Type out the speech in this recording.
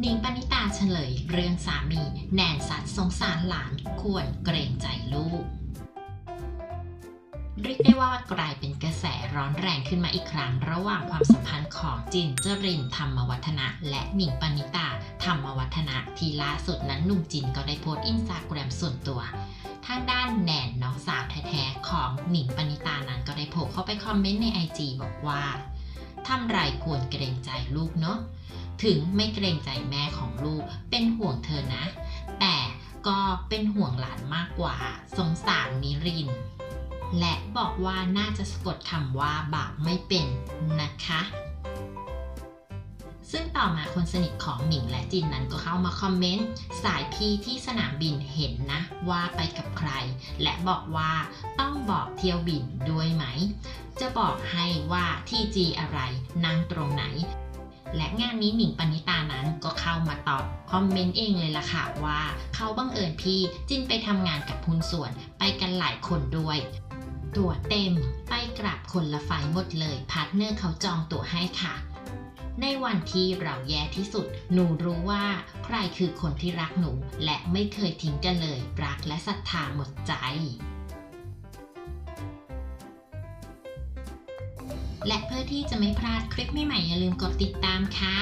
หนิงปณิตาเฉลยเรื่องสามีแนนสัตว์สงสารหลานควรเกรงใจลูก เรียกได้ว่ากลายเป็นกระแสร้อนแรงขึ้นมาอีกครั้ง ระหว่างความสัมพันธ์ของจินเจรินธรรมวัฒนะ และหนิงปณิตาธรรมวัฒนะที่ล่าสุดนั้นหนุ่มจินก็ได้โพสต์อินสตาแกรมส่วนตัวทางด้านแนนน้องสาวแท้ๆของหนิงปณิตานั้นก็ได้โผล่เข้าไปคอมเมนต์ในไอจบอกว่า ทำไรควรเกรงใจลูกเนาะถึงไม่เกรงใจแม่ของลูกเป็นห่วงเธอนะ แต่ก็เป็นห่วงหลานมากกว่า สงสารมิริน และบอกว่าน่าจะสะกดคำว่าบาปไม่เป็นนะคะ ซึ่งต่อมาคนสนิทของหนิงและจินนั้นก็เข้ามาคอมเมนต์สายพี่ที่สนามบินเห็นนะว่าไปกับใคร และบอกว่าต้องบอกเที่ยวบินด้วยไหม จะบอกให้ว่าที่จีอะไรนั่งตรงไหนและงานนี้หนิงปณิตานั้นก็เข้ามาตอบคอมเมนต์เองเลยล่ะค่ะว่าเขาบังเอิญพี่จินไปทำงานกับหุ้นส่วนไปกันหลายคนด้วย ตั๋วเต็มไปกลับคนละไฟล์หมดเลยพาร์ทเนอร์เขาจองตั๋วให้ค่ะ ในวันที่เราแย่ที่สุด หนูรู้ว่าใครคือคนที่รักหนู และไม่เคยทิ้งกันเลย รักและศรัทธาหมดใจ และเพื่อที่จะไม่พลาดคลิปใหม่ๆอย่าลืมกดติดตามค่ะ